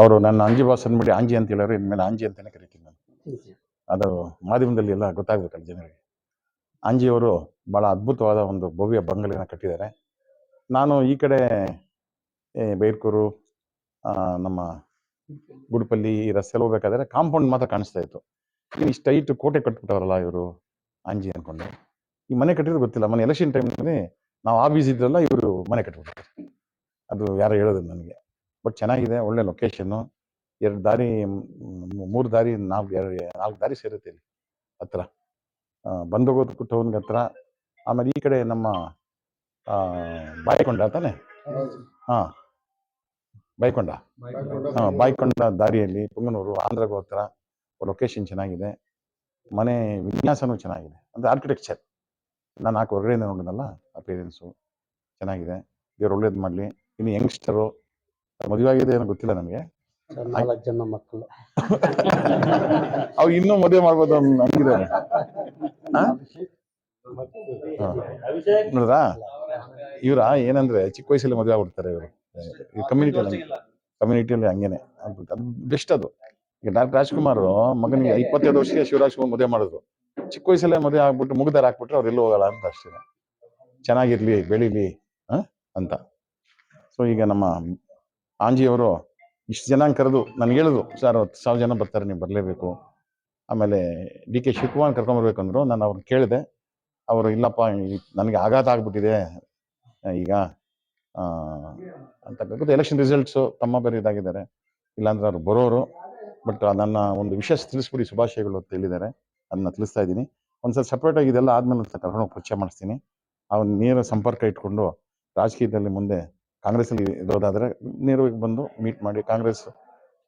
ಅವರು ನನ್ನ ಅಂಜಿ ಬಾಸ್ ಅಂದ್ಬಿಟ್ಟು ಆಂಜಿ ಅಂತ ಹೇಳೋರು ಇನ್ಮೇಲೆ ಆಂಜಿ ಅಂತಾನೆ ಕರಿತೀನಿ ನಾನು. ಅದು ಮಾಧ್ಯಮದಲ್ಲಿ ಎಲ್ಲ ಗೊತ್ತಾಗ್ಬೇಕಲ್ಲ ಜನರಿಗೆ. ಅಂಜಿಯವರು ಬಹಳ ಅದ್ಭುತವಾದ ಒಂದು ಭವ್ಯ ಬಂಗಲೆಯನ್ನು ಕಟ್ಟಿದ್ದಾರೆ. ನಾನು ಈ ಕಡೆ ಬೈರ್ಕೂರು ನಮ್ಮ ಗುಡುಪಲ್ಲಿ ಈ ರಸ್ತೆಯಲ್ಲಿ ಹೋಗ್ಬೇಕಾದ್ರೆ ಕಾಂಪೌಂಡ್ ಮಾತ್ರ ಕಾಣಿಸ್ತಾ ಇತ್ತು. ಇಷ್ಟು ಕೋಟೆ ಕಟ್ಬಿಟ್ಟವರಲ್ಲ ಇವರು ಅಂಜಿ ಅನ್ಕೊಂಡು. ಈ ಮನೆ ಕಟ್ಟಿದ್ರು ಗೊತ್ತಿಲ್ಲ ಮನೆ ಎಲೆಕ್ಷನ್ ಟೈಮ್ನಲ್ಲಿ ನಾವು ಆಫೀಸ್ ಇದ್ರಲ್ಲ ಇವರು ಮನೆ ಕಟ್ಬಿಟ್ರು. ಅದು ಯಾರು ಹೇಳೋದು ನನಗೆ. ಬಟ್ ಚೆನ್ನಾಗಿದೆ ಒಳ್ಳೆ ಲೊಕೇಶನ್ನು. ಎರಡು ದಾರಿ ಮೂರು ದಾರಿ ನಾಲ್ಕು ಎರಡು ನಾಲ್ಕು ದಾರಿ ಸೇರುತ್ತೆ ಇಲ್ಲಿ ಹತ್ರ. ಬಂದೋಗೋದು ಕುಟ್ಟವನ್ಗೆ ಹತ್ರ. ಆಮೇಲೆ ಈ ಕಡೆ ನಮ್ಮ ಆ, ಬಾಯಿಕೊಂಡ ತಾನೆ? ಹಾಂ. ಬಾಯ್ಕೊಂಡ? ಹಾಂ ಬಾಯ್ಕೊಂಡ ದಾರಿಯಲ್ಲಿ ಪುಂಗನೂರು ಆಂಧ್ರಗೋ ಹತ್ರ ಲೊಕೇಶನ್ ಚೆನ್ನಾಗಿದೆ. ಮನೆ ವಿನ್ಯಾಸನೂ ಚೆನ್ನಾಗಿದೆ. ಅಂದ್ರೆ ಆರ್ಕಿಟೆಕ್ಚರ್ ನಾನು ನಾಲ್ಕು ಹೊರಗಡೆಯಿಂದ ನೋಡಿದ್ನಲ್ಲ ಅಪೇರೆನ್ಸು ಚೆನ್ನಾಗಿದೆ. ದೇವ್ರು ಒಳ್ಳೇದು ಮಾಡಲಿ. ಇನ್ನು ಯಂಗ್ಸ್ಟರು ಮದುವೆ ಆಗಿದೆ ಏನೋ ಗೊತ್ತಿಲ್ಲ ನಮಗೆ. ನಾಲ್ಕು ಜನ ಮಕ್ಕಳು. ಅವ್ರು ಇನ್ನೂ ಮದುವೆ ಮಾಡ್ಬೋದು ಹಾ? ನೋಡ್ರಾ ಇವರ? ಏನಂದ್ರೆ ಚಿಕ್ಕ ವಯಸ್ಸಲ್ಲಿ ಮದುವೆ ಆಗ್ಬಿಡ್ತಾರೆ ಇವರು. ಕಮ್ಯುನಿಟಿಯಲ್ಲಿ ಕಮ್ಯುನಿಟಿಯಲ್ಲಿ ಹಂಗೇನೆ. ಅದು ಬೆಸ್ಟ್ ಅದು. ಈಗ ಡಾಕ್ಟರ್ ರಾಜ್ಕುಮಾರ್ ಮಗನಿಗೆ ಇಪ್ಪತ್ತೈದು ವರ್ಷಕ್ಕೆ ಶಿವರಾಜ್ ಕುಮಾರ್ ಮದುವೆ ಮಾಡಿದ್ರು. ಚಿಕ್ಕ ವಯಸ್ಸಲ್ಲೇ ಮದುವೆ ಆಗ್ಬಿಟ್ಟು ಮುಗ್ದಾರ ಹಾಕ್ಬಿಟ್ರೆ ಅವ್ರು ಎಲ್ಲೂ ಹೋಗಲ್ಲ ಅಂತ ಅಷ್ಟೇ. ಚೆನ್ನಾಗಿರ್ಲಿ ಬೆಳೀಲಿ? ಅಂತ. ಸೊ ಈಗ ನಮ್ಮ ಆಂಜಿಯವರು ಇಷ್ಟು ಜನ ಕರೆದು ನನಗೆ ಹೇಳಿದ್ರು, ಸರ್ ಹತ್ತು ಸಾವಿರ ಜನ ಬರ್ತಾರೆ, ನೀವು ಬರಲೇಬೇಕು. ಆಮೇಲೆ ಡಿ ಕೆ ಶಿವಕುಮಾರ್ ಕರ್ಕೊಂಬರ್ಬೇಕು ಅಂದ್ರು ನಾನು ಅವ್ರನ್ನ ಕೇಳಿದೆ. ಅವರು, ಇಲ್ಲಪ್ಪ ನನಗೆ ಆಘಾತ ಆಗ್ಬಿಟ್ಟಿದೆ. ಈಗ ಅಂತ ಗೊತ್ತು ಎಲೆಕ್ಷನ್ ರಿಸಲ್ಟ್ಸು ತಮ್ಮ ಬೇರೆ ಇದಾಗಿದ್ದಾರೆ. ಇಲ್ಲಾಂದ್ರೆ ಅವ್ರು ಬರೋರು. ಬಟ್ ನನ್ನ ಒಂದು ವಿಶೇಷ ತಿಳಿಸ್ಬಿಡಿ ಶುಭಾಶಯಗಳು ಅಂತ ಹೇಳಿದ್ದಾರೆ. ಅದನ್ನ ತಿಳಿಸ್ತಾ ಇದ್ದೀನಿ. ಒಂದ್ಸಲ ಸಪ್ರೇಟಾಗಿ ಇದೆಲ್ಲ ಆದಮೇಲೆ ಕರ್ಕೊಂಡು ಪರಿಚಯ ಮಾಡಿಸ್ತೀನಿ. ಅವ್ನ ನೇರ ಸಂಪರ್ಕ ಇಟ್ಕೊಂಡು ರಾಜಕೀಯದಲ್ಲಿ ಮುಂದೆ ಕಾಂಗ್ರೆಸ್ಸಲ್ಲಿ ಇರೋದಾದ್ರೆ ನೇರವಾಗಿ ಬಂದು ಮೀಟ್ ಮಾಡಿ ಕಾಂಗ್ರೆಸ್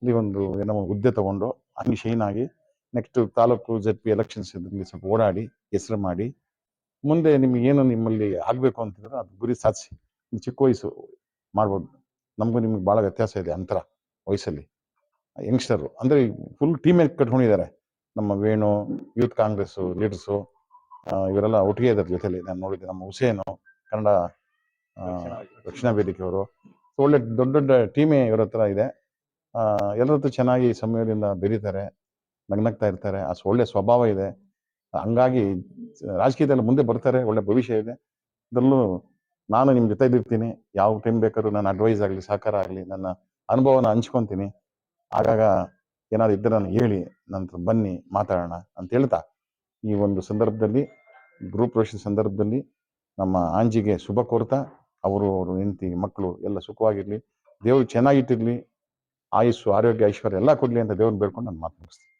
ಅಲ್ಲಿ ಒಂದು ಏನೋ ಹುದ್ದೆ ತಗೊಂಡು ಹಂಗೆ ಶೈನ್ ಆಗಿ next taluk Z P elections ಇದ್ರಲ್ಲಿ ಸ್ವಲ್ಪ ಓಡಾಡಿ, ಹೆಸರು ಮಾಡಿ, ಮುಂದೆ ನಿಮ್ಗೆ ಏನು ನಿಮ್ಮಲ್ಲಿ ಆಗಬೇಕು ಅಂತಿದ್ರೆ ಅದು ಗುರಿ ಸಾಧಿಸಿ. ಚಿಕ್ಕ ವಯಸ್ಸು ಮಾಡ್ಬೋದು. ನಮಗೂ ನಿಮ್ಗೆ ಭಾಳ ವ್ಯತ್ಯಾಸ ಇದೆ ಅಂತರ ವಯಸ್ಸಲ್ಲಿ. ಯಂಗ್ಸ್ಟರು ಅಂದರೆ ಫುಲ್ ಟೀಮ್ ಕಟ್ಕೊಂಡಿದ್ದಾರೆ. ನಮ್ಮ ವೇಣು ಯೂತ್ ಕಾಂಗ್ರೆಸ್ಸು ಲೀಡರ್ಸು ಇವರೆಲ್ಲ ಒಟ್ಟಿಗೆ ಇದ್ದಾರೆ ಜೊತೆಲಿ. ನಾನು ನೋಡಿದ್ದೆ ನಮ್ಮ ಹುಸೇನು ಕನ್ನಡ ರಕ್ಷಣಾ ವೇದಿಕೆಯವರು. ಸೊ ಒಳ್ಳೆ ದೊಡ್ಡ ದೊಡ್ಡ ಟೀಮೇ ಇವರ ಹತ್ರ ಇದೆ. ಎಲ್ಲರ ಹತ್ರ ಚೆನ್ನಾಗಿ ಸಮಯದಿಂದ ಬೆರೀತಾರೆ ನಗ್ನಗ್ತಾ ಇರ್ತಾರೆ. ಆ ಒಳ್ಳೆ ಸ್ವಭಾವ ಇದೆ. ಹಂಗಾಗಿ ರಾಜಕೀಯದಲ್ಲಿ ಮುಂದೆ ಬರ್ತಾರೆ ಒಳ್ಳೆ ಭವಿಷ್ಯ ಇದೆ. ಇದರಲ್ಲೂ ನಾನು ನಿಮ್ಮ ಜೊತೆ ಇರ್ತೀನಿ ಯಾವ ಟೈಮ್ ಬೇಕಾದ್ರೂ ನನ್ನ ಅಡ್ವೈಸ್ ಆಗಲಿ ಸಹಕಾರ ಆಗಲಿ ನನ್ನ ಅನುಭವನ ಹಂಚ್ಕೊತೀನಿ. ಆಗಾಗ ಏನಾದ್ರು ಇದ್ದರೆ ನಾನು ಹೇಳಿ ನಂತರ ಬನ್ನಿ ಮಾತಾಡೋಣ ಅಂತ ಹೇಳ್ತಾ. ಈ ಒಂದು ಸಂದರ್ಭದಲ್ಲಿ ಗ್ರೂಪ್ ಪ್ರವೇಶದ ಸಂದರ್ಭದಲ್ಲಿ ನಮ್ಮ ಆಂಜಿಗೆ ಶುಭ ಕೋರ್ತಾ. ಅವರು ಅವರು ಹೆಂಡತಿ, ಮಕ್ಕಳು ಎಲ್ಲ ಸುಖವಾಗಿರಲಿ, ದೇವರು ಚೆನ್ನಾಗಿಟ್ಟಿರಲಿ, ಆಯುಸ್ಸು, ಆರೋಗ್ಯ, ಐಶ್ವರ್ಯ ಎಲ್ಲ ಕೊಡ್ಲಿ ಅಂತ ದೇವ್ರನ್ನ ಬೇಡ್ಕೊಂಡು ನಾನು ಮಾತು ಮುಗಿಸ್ತೀನಿ